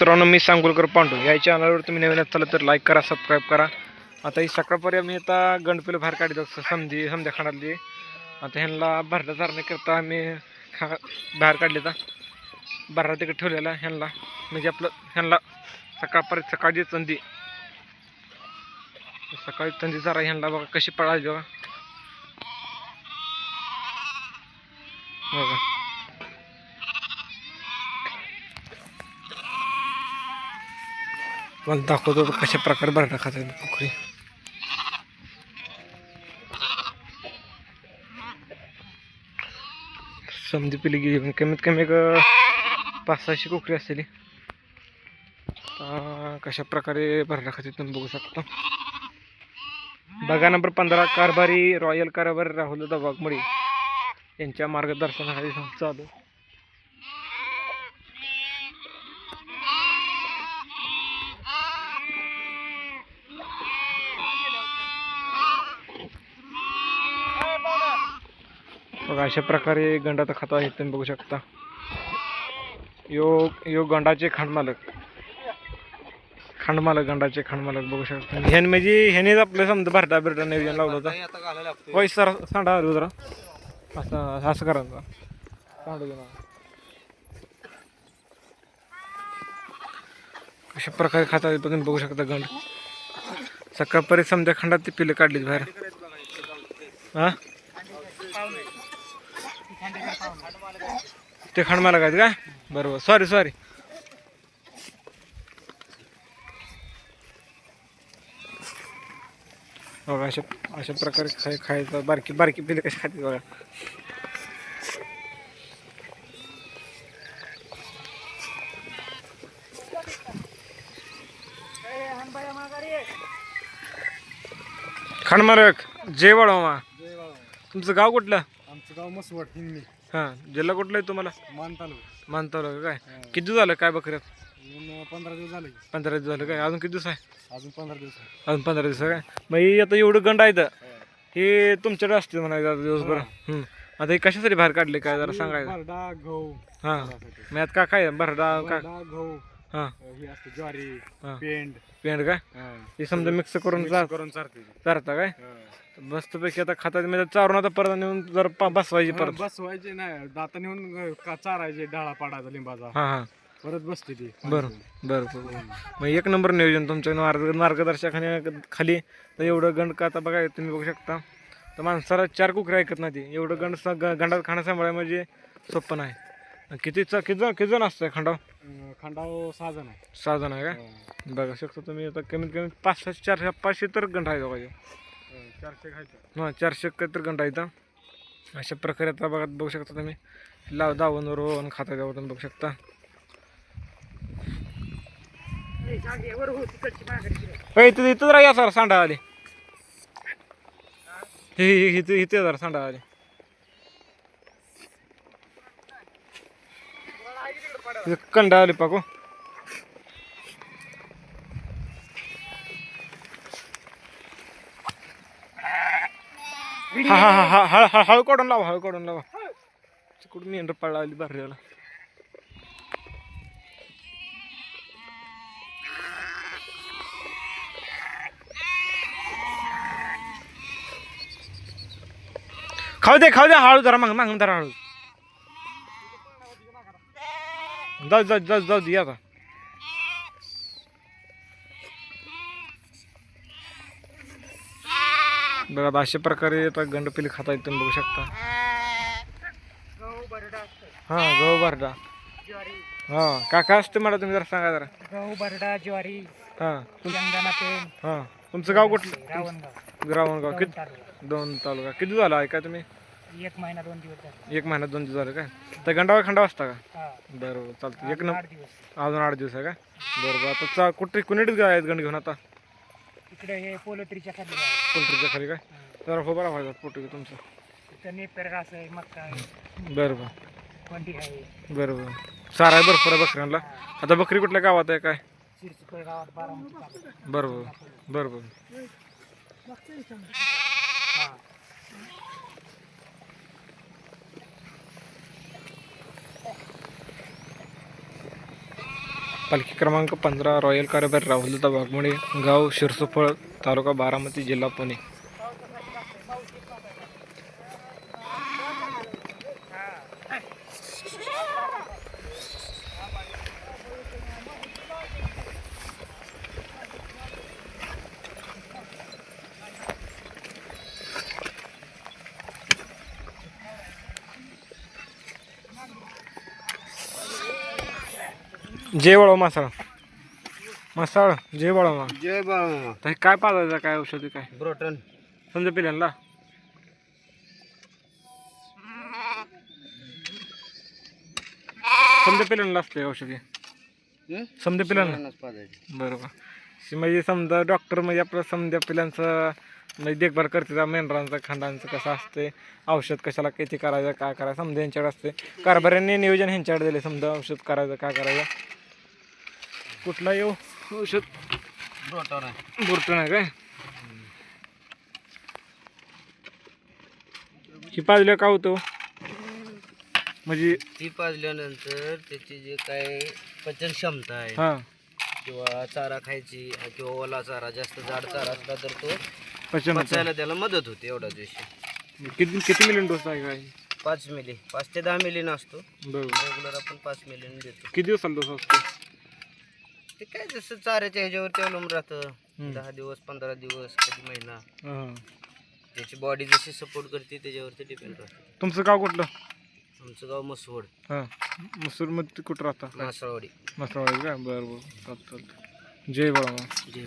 मित्रांनो मी सांगोलकर पांडू. या चॅनलवर तुम्ही नवीन असाल तर लाईक करा सबस्क्राईब करा. आता ही सकाळपर्यंत मी आता गणपतीला बाहेर काढतो समजी समजा खाणारली आता ह्यांना भरडा चारण्याकरता आम्ही खा बाहेर काढले भरडा तिकडे ठेवलेला ह्यांना. म्हणजे आपलं ह्यांना सकाळपर्यंत सकाळची चंदी सकाळी संधी चारा ह्यांना बघा कशी पळाली बघा. बघा. मला दाखवतो कशा प्रकारे भरडा खातात कुकरी. समधी पिली गेली कमीत कमी एक पाच सहाशे कुकरी असेल कशा प्रकारे भरडा खाते तुम्ही बघू शकता. बघा नंबर पंधरा कारभारी रॉयल कारभारी राहुल वाघमोडी यांच्या मार्गदर्शनाखाली चालू. बघा अशा प्रकारे गंडाचा खाता आहे तुम्ही बघू शकता. यो यो गंडाचे खांडमालक. खांडमालक गंडाचे खांडमालक बघू शकता. ह्यान म्हणजे ह्यानेच आपलं समजा भरडा बिरडा नियोजन लावलं होतं. होय सर सांडा आलो जरा असं असं करा. अशा प्रकारे खाता तुम्ही बघू शकता गंड. सकाळपर्यंत समजा खंडात ती पिलं काढली बाहेर. हा? ते खणमा काय का? बरोबर. सॉरी सॉरी बघा अशा अशा प्रकारे खाय खायचं बारकी बारकी पिले कशी खाते बघा. खणमारक जेवळ हो वडोमा तुमचं गाव कुठलं? आमचं गाव मसवड हिंदी हां जिल्हा कुठला आहे तुम्हाला? मान तालुका का काय? किती दिवस झालं काय बकऱ्यात? येऊन पंधरा दिवस झाले. पंधरा दिवस झालं काय? अजून किती दिवस आहे? अजून पंधरा दिवस आहे. अजून पंधरा दिवस आहे काय? मग हे आता एवढं गंड आहे तर हे. तुमच्याकडे असते म्हणायचं आता दिवसभर. हम्म. आता हे कशासाठी बाहेर काढले काय जरा सांगायचं? भरडा गहू हां. मग यात का काय भरडा काय भरडा गहू. हां. हे असते ज्वारी हा. पेंड. पेंड काय? हा. हे समजा मिक्स करून Mix करून चारते. ते. चारता काय. मस्तपैकी आता खातात म्हणजे चारून आता परत नेऊन जरा पा- बसवायची परत. बसवायचे नाही. दाता नेऊन का चारायचे डाळा पाडायचा लिंबाचा. हां हां. परत बसते ती. बरं बरं बरं. मग एक नंबर नियोजन तुमच्या मार्ग मार्गदर्शकाने खाली. तर एवढं गंड का आता बघा तुम्ही बघू शकता. तर माणसाला चार कुकरे ऐकत नाही ती. एवढं गंड स- ग- गंडात खाणं सांभाळाय म्हणजे सोपं नाही. किती च- किती जण किती जण असतं खंडाव? अं, खांडाव सहा जण आहे. सहा जण आहे का? हा. बघा शकता तुम्ही आता कमीत कमी पाच सहा चारशे पाचशे तर गंड आहे बघा अं, चारशे खायचे. हां चारशे तर गंड इथं. अशा प्रकारे आता बघा बघू शकता तुम्ही. लाव दावून रोवून खाता द्यावं तुम्ही बघू शकता. होय इथं इथं जरा या सर सांडा आले. हे? हे- हे- इथं इथे जरा सांडा आले. इथं कंडा आले पाको हा हा हा हा हा हळू काढून लावा हळू काढून लावा कुठून मेंढर पळला आली बाहेर खाऊ दे खाऊ दे हळू जरा मग मग जरा हळू जाऊ जाऊ जाऊ जाऊ दे आता. बघा अशा प्रकारे आता गंडपिली खाता येत तुम्ही बघू शकता. हा गहू भरडा. हा का काय असते मला तुम्ही जरा सांगा जरा. गहू बरडा ज्वारी हा. हा. तुमचं गाव कुठलं? रावणगाव. ग्रावणगाव दोन किती. दोन तालुका. किती झाला आहे का तुम्ही? एक महिना दोन दिवस झाले. एक महिन्यात दोन दिवस झाले काय तर गंडावा खंडा असता का? हा. बरोबर चालतं एक नंबर आठ दिवस. अजून आठ दिवस आहे का? बरोबर आता चा कुठे कुणीच गाय आहेत गंड घेऊन आता? इकडे हे पोलोत्रीच्या खाली आहे. पोल्ट्रीच्या खाली काय जरा हो बरा व्हायचा पोटी तुमचं. इथं नेपेर असं आहे मक्का आहे. बरोबर कोंडी आहे? बरोबर आहे भरपूर आहे बकऱ्यांना. आता बकरी कुठल्या गावात आहे काय? शिरसुकर गावात बारामती तालुका. बरोबर बरोबर हा. पालखी क्रमांक पंधरा रॉयल कारभार राहुलदा वाघमोडे गाव शिरसोफळ तालुका बारामती जिल्हा पुणे. जय वळवा मासाळ. मासाळ जय वळवा जय बाळा. तर हे काय पाजायचं काय औषधी काय? ब्रोटन. समजा पिल्यांना. समजा पिल्यांना असते औषधी. समजा पिल्यांना. बरोबर. शी म्हणजे समजा डॉक्टर म्हणजे आपलं समजा पिलांचं म्हणजे देखभाल करते मेंढरांचं खंडांचं कसं असते औषध कशाला किती करायचं काय करायचं समजा यांच्याकडे असते कारभाऱ्यांनी नियोजन ह्यांच्याकडे दिले समजा औषध करायचं काय करायचं. कुठला येऊ? औषध. ब्रोटन आहे. काय? ही पाजल्या का होतो? म्हणजे ती पाजल्यानंतर त्याची जे काय पचन क्षमता आहे हा. किंवा चारा खायची किंवा ओला चारा जास्त जाड चारा असला तर तो पचन होतं. पचायला त्याला मदत होते एवढा दिवशी. किती किती मिलियन डोस आहे काय? पाच मिली पाच ते दहा मिली नसतो बरोबर. रेग्युलर आपण पाच मिलीने देतो. किती दिवसाला डोस असतो? ते काय जसं चाऱ्याच्या ह्याच्यावरती अवलंबून राहतं. दहा दिवस पंधरा दिवस कधी महिना. हा. त्याची बॉडी जशी सपोर्ट करते त्याच्यावरती डिपेंड राहतं. तुमचं गाव कुठलं? आमचं गाव मसवड हां. मसूरमध्ये कुठं राहता? मासळवाडी मसरावाडी का? बरं बरं. चालतं चालतं. जय बाळा. जय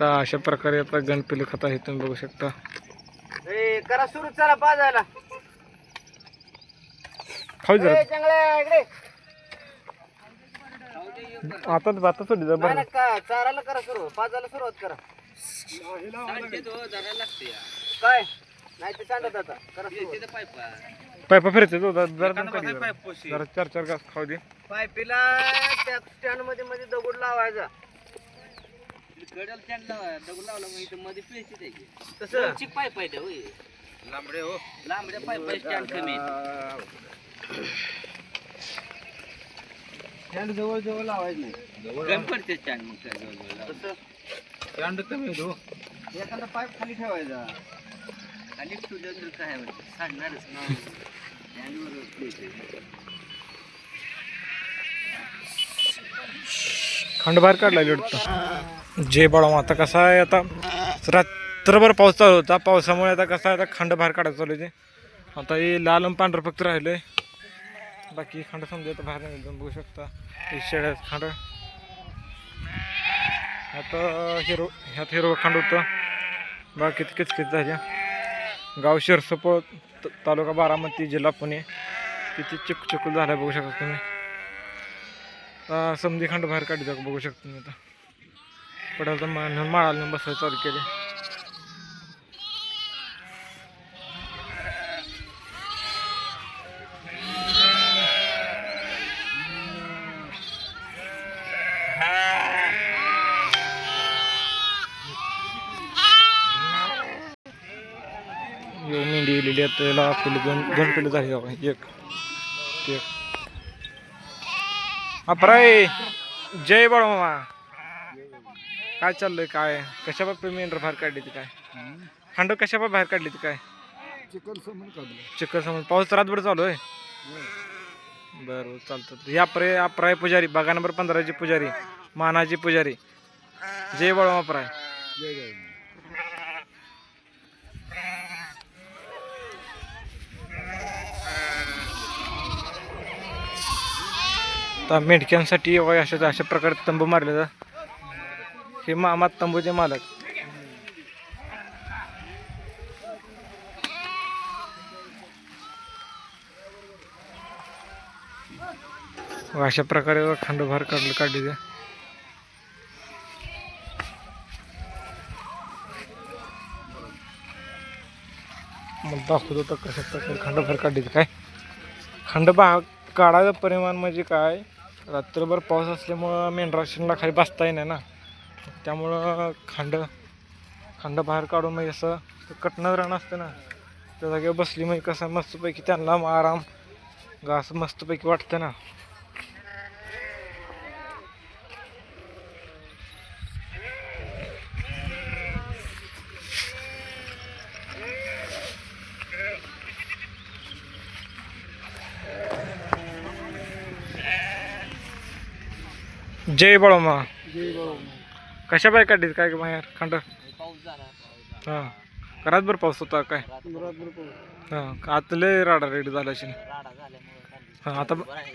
तर अशा प्रकारे आता गणपती खत आहे तुम्ही बघू शकता. करा सुरू चला पाजायला खाऊ जरा. ए, चांगल्या इकडे. आता आता सोडी जा नाही बरं ना, का चाराला करा सुरू पाजायला सुरुवात करा. काय? नाही ते सांडत आता. करा सुरुवात. पायपा फिरते तो जरा जरा दम काढ जरा. जरा चार चार घास खाऊ दे. पायपीला त्या स्टँडमध्ये मध्ये दगड लावायचा. तसं पाईप आहे लांबडे हो. लांबड्या पाईप स्टँड कमी स्टँड जवळ जवळ लावायचं नाही. कमी पडते स्टँड मग तसं स्टँड कमी आहे तो एखादा पाईप खाली ठेवायचा. खाली ठेवलं तर काय म्हणते सांडणारच ना खंड बाहेर काढला वाटतं जे बाळा आता कसा आहे आता रात्रभर पाऊस चालू होता. पावसामुळे आता कसं आहे आता खंड बाहेर काढायचं चालू आहे ते. आता हे लाल आणि पांढरं फक्त आहे बाकी खंड समजा आता बाहेर नाही बघू शकता. हे शेळ्यात खंड. आता हिरो ह्यात हिरो खंड होतं. बाकी किती किचकिच झाल्या. गाव शिरसोपळ त- तालुका बारामती जिल्हा पुणे. किती चिक झाला बघू शकता तुम्ही. समधी खंड बाहेर काढली जाऊ बघू शकता तुम्ही आता. पडाल तर मान माळाला बसायला चालू केले मेंढी गेलेली आहे त्याला पिल्ले दोन दोन पिल्ले झाली बघा. एक एक अप्राय जय बाळ मामा काय चाललंय काय? कशा बाबतीत मेंढर बाहेर काढली ती काय? खंड कशा बाबा बाहेर काढली ती काय? चिकन समोर काढलं. चिकन समोर. पाऊस रातभर चालू आहे? बरं बरं चालतं या प्रे अप्राय पुजारी बागा नंबर पंधराची पुजारी मानाची पुजारी. जय बाळ अप्राय जय जय मेंढक्यांसाठी अशा अशा प्रकारे तंबू मारले जातात हे मामा तंबूचे मालक. अशा प्रकारे खंड बाहेर काढले काढले मग दाखवतो तर कशा प्रकारे खंड बाहेर काय? खंड काढायचं परिमाण म्हणजे काय? रात्रभर पाऊस असल्यामुळं मेंढराशीनला खाली बसता येणार ना. त्यामुळं खांड खांड बाहेर काढून मग असं तर कटणार रान असतं ना त्या जागेवर बसली म्हणजे कसं मस्तपैकी त्यांना आराम घास मस्तपैकी वाटतं ना. जय बळमा कशा बाय काढलीत? काय का बाहेर? खंड? पाऊस झाला हां. घरात पाऊस होता काय? हां. आता लय राडा रेडी झाला अशी राडा झाल्यामुळे हां आता माझ्या आहे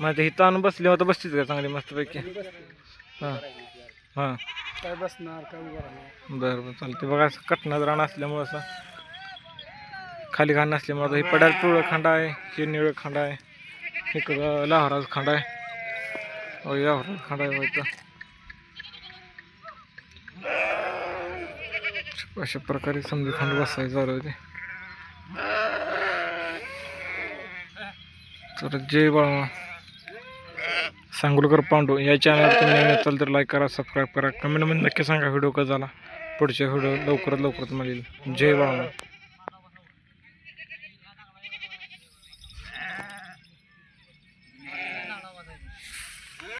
मग इथं आणून बसली होता बसतीच का चांगली मस्तपैकी? हां. हां. काय बसणार काय बरं बरं चालते बघा असं कटणाचं रान असल्यामुळं असं खाली घाण असल्यामुळं हे पड्याला पिवळं खांड आहे हे निळं खांड आहे इकडं लाहोराचं खांड आहे. हो लाहोराचं खांड आहे इथं. अशा प्रकारे समजा खांड बसायचं झालं होते. तर जय बाळा सांगोलकर पांडू या चॅनल तुम्ही असाल तर लाईक करा सबस्क्राईब करा. कमेंटमध्ये नक्की सांगा व्हिडिओ कसा झाला. पुढच्या व्हिडिओ लवकरात लवकर तुम्हाला येईल. जय बाळा